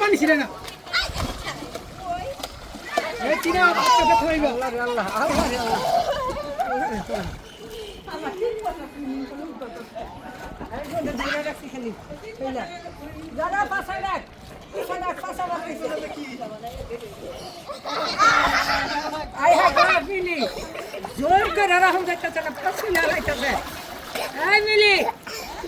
পানি ছিল না। দাদা পাশে দেখ পিছনে পাশাপাশি আই হ্যাঁ খারাপ মিলি। জোর করে রাখুন দেখতেছে না পাশে লাগাইতেছে হ্যাঁ মিলি।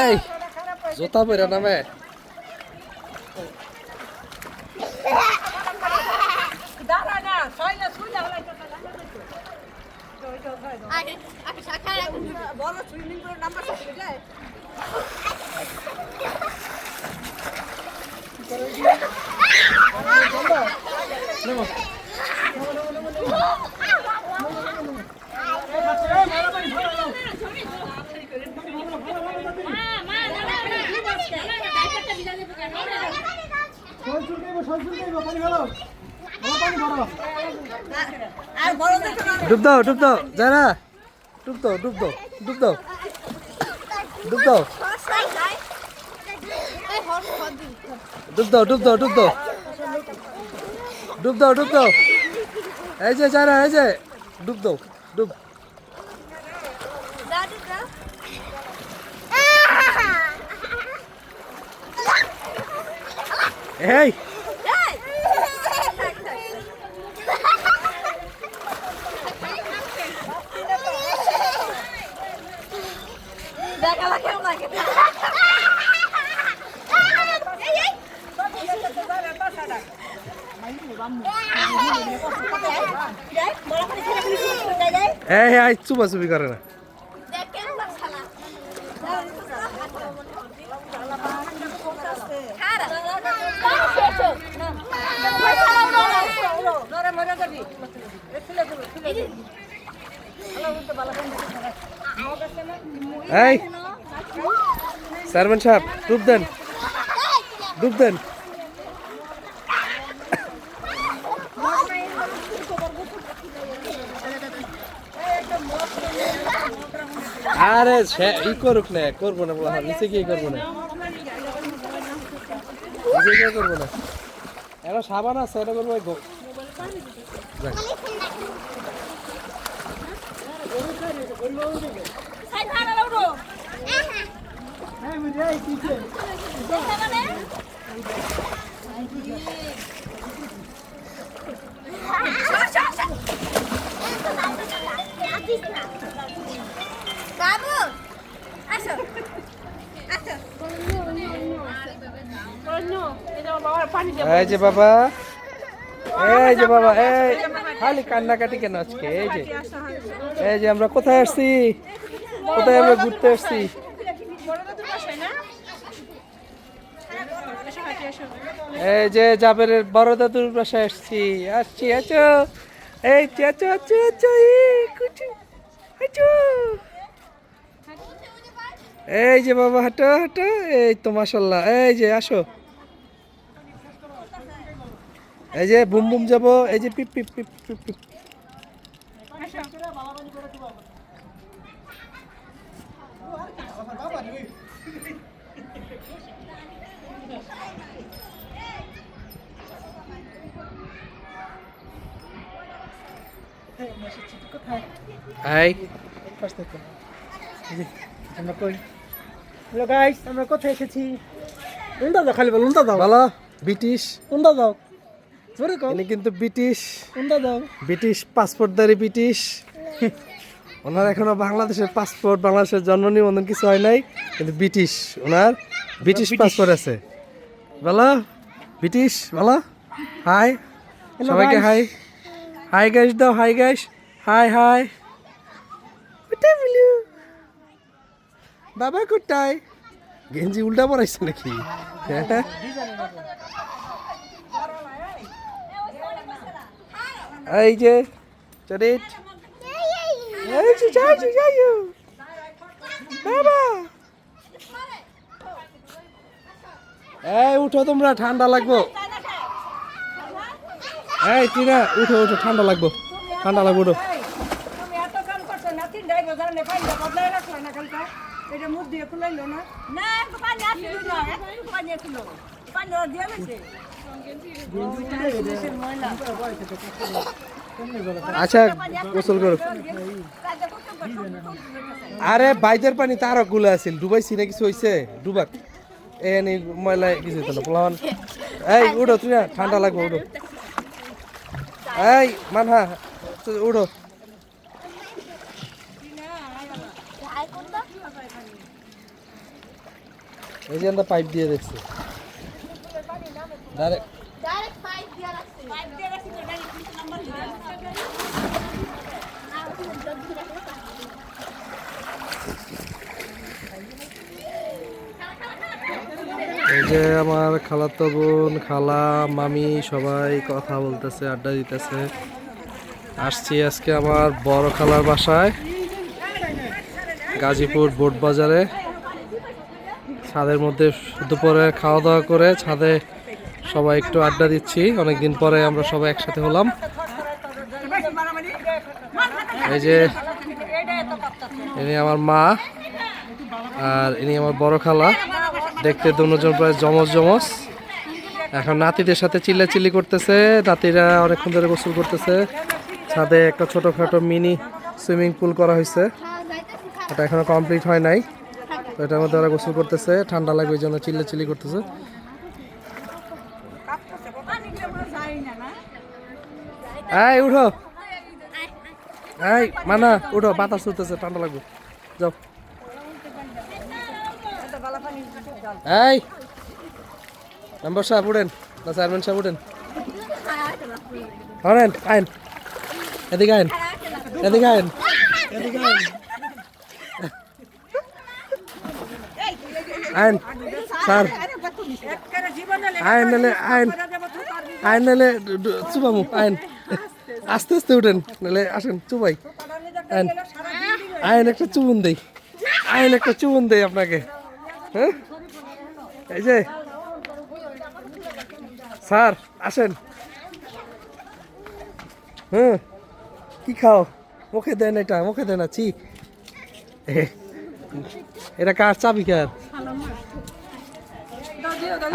এই জোতা পরে নামে বড় সুইমিং পুলের নাম্বার যায় ডুব দাও ডুব দাও যারা। ডুব দাও ডুব দাও ডুব দাও। ডুব দাও। ডুব দাও ডুব দাও ডুব দাও ডুব দাও ডুব দাও এই যে যারা এই যে ডুব দাও ডুব এই এই আই চুপাচুপি করে না এই সারমান সাহেব ডুব দেন। ডুব দেন। আরে সে ই করুক না করব না বলা নিচে গিয়ে করব না। নিচে গিয়ে করব না। এটা সাবান আছে এটা করব এই গো- এই যে বাবা। এই যে বাবা, এই খালি কান্নাকাটি কেন আজকে? এই যে। এই যে আমরা কোথায় আসছি? কোথায় আমরা ঘুরতে আসছি? এই যে জাবেরের বড় দাদুর বাসায় আসছি। আসছি, আছো? এই আছো আছো আছো আছো। এই যে বাবা, হাঁটো হাঁটো। এই তো মাসাল্লাহ এই যে, আসো। এই যে বুম বুম যাব এই যে পিপ পিপ পিপ পিপ পিপ। হাই। আমরা কই? হ্যালো গাইস আমরা কোথায় এসেছি? উন্ডা দাও খালি বল উন্ডা দাও। বলো ব্রিটিশ। উন্ডা দাও। ইনি কিন্তু ব্রিটিশ ব্রিটিশ পাসপোর্টধারী ব্রিটিশ। ওনার এখনও বাংলাদেশের পাসপোর্ট বাংলাদেশের জন্ম নিবন্ধন কিছু হয় নাই কিন্তু ব্রিটিশ ওনার ব্রিটিশ পাসপোর্ট আছে। বলো ব্রিটিশ বলো। হাই সবাইকে হাই। হাই গাইস দাও হাই গাইস হাই হাই। বাবা কোথায়? গেঞ্জি উল্টা পড়াইছে নাকি? হ্যাঁ এই যে চরিত এই যে, যাই যে, যাই বাবা। এই, উঠো তোমরা, ঠান্ডা লাগবো। এই, টিনা, উঠো উঠো, ঠান্ডা লাগবো। ঠান্ডা লাগবো, উঠো। এটা মুখ দিয়ে খুলাইলো না? না একটু পানি আসছিল না একটু পানি আসছিল পানি দিয়ে গেছে। আচ্ছা গোসল করো। আরে বাইদের পানি তারও গুলো আছিল। ডুবাইছি না কিছু হয়েছে ডুবাক। এ নি ময়লা কিছু না পোলাওয়ান। এই উঠো তুই না ঠান্ডা লাগবে উঠো। এই মানহা তুই উঠো আই কোন দাও এই যে আমরা পাইপ দিয়ে দেখছি। ডাইরেক্ট ডাইরেক্ট পাইপ দিয়া রাখছে। পাইপ দিয়া রাখছে তো ডাইরেক্ট নাম্বার দিয়া না জলদি রাখো এই যে আমার খালাতো বোন খালা মামি সবাই কথা বলতেছে আড্ডা দিতেছে। আসছি আজকে আমার বড় খালার বাসায় গাজীপুর বোট বাজারে। ছাদের মধ্যে দুপুরে খাওয়া দাওয়া করে ছাদে সবাই একটু আড্ডা দিচ্ছি। অনেকদিন পরে আমরা সবাই একসাথে হলাম। এই যে, ইনি আমার মা আর ইনি আমার বড় খালা। দেখতে দুজন প্রায় জমজ জমজ। এখন নাতিদের সাথে চিল্লাচিল্লি করতেছে। নাতিরা অনেকক্ষণ ধরে গোসল করতেছে। ছাদে একটা ছোটোখাটো মিনি সুইমিং পুল করা হয়েছে। এটা এখনও কমপ্লিট হয় নাই। তো এটার মধ্যে ওরা গোসল করতেছে, ঠান্ডা লাগবে ওই জন্য চিল্লাচিল্লি করতেছে। এই, উঠো। এই, মানা, উঠো, বাতাস উঠতেছে, ঠান্ডা লাগবে। যাও। সাহেব, উঠেন। না, চেয়ারম্যান সাহেব, উঠেন। হরেন আইন। এদিকে আইন। এদিকে এদিকে আইন, স্যার। আইন নালে, আইন আইন নালে চুবামু, আইন। আস্তে আস্তে উঠেন, নালে আসেন, চুবাই। আইন আইন একটা চুবুন দেই। আইন একটা চুবুন দেই আপনাকে। হ্যাঁ? এই যে। স্যার, আসেন। হুম কি খাও? মুখে দেন এটা, মুখে দেন আছি এটা কার চাবি কার?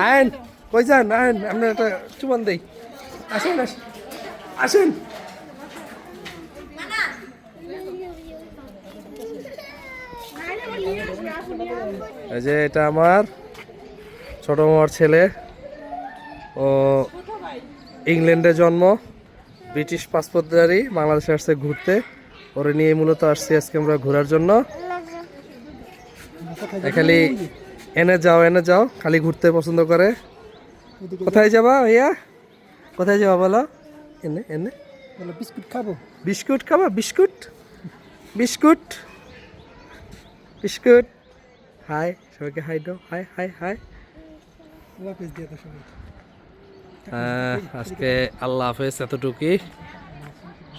আইন কই যান? আইন আপনার একটা চুবন দেই। আসেন আসেন। এই যে এটা আমার ছোট মামার ছেলে। ও ইংল্যান্ডে জন্ম, ব্রিটিশ পাসপোর্টধারী বাংলাদেশে আসছে ঘুরতে। ওরে নিয়ে মূলত আসছি আজকে আমরা ঘোরার জন্য। খালি এনে যাও এনে যাও। খালি ঘুরতে পছন্দ করে। কোথায় যাবা ভাইয়া? কোথায় যাবা বলো? এনে এনে। বিস্কুট খাব। বিস্কুট খাবা? বিস্কুট? বিস্কুট? বিস্কুট? হাই সবাইকে হাই দাও। Hi hi hi. আজকে আল্লাহ হাফেজ এতটুকুই।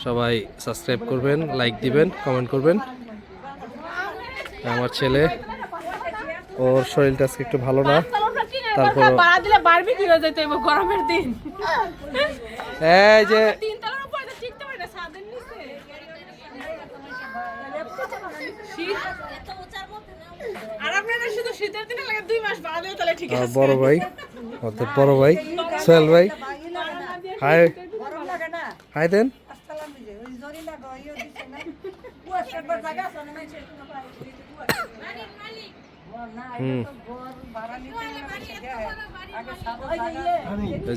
সবাই সাবস্ক্রাইব করবেন লাইক দিবেন কমেন্ট করবেন। আমার ছেলে ওর শরীরটা আজকে একটু ভালো না। তারপর দিলে বারবি কি হয়ে যেতে গরমের দিন? এই যে তিন তলার উপরে তো টিকতে পারে না ছাদের নিচে। শীত? আর আপনাদের শুধু শীতের দিনে লাগে দুই মাস ভাড়া দিলে তাহলে ঠিক আমার বড় ভাই? বড় ভাই? সোহেল ভাই? হাই। হাই দেন। মালিক।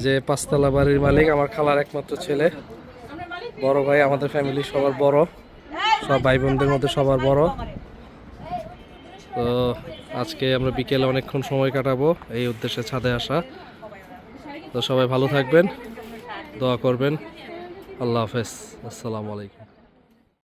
যে পাঁচতলা বাড়ির মালিক, আমার খালার একমাত্র ছেলে। বড় ভাই, আমাদের ফ্যামিলি সবার বড়। সব ভাই বোনদের মধ্যে সবার বড়। তো আজকে আমরা বিকেলে অনেকক্ষণ সময় কাটাবো, এই উদ্দেশ্যে ছাদে আসা। তো সবাই ভালো থাকবেন, দোয়া করবেন। আল্লাহ হাফেজ। আসসালামু আলাইকুম।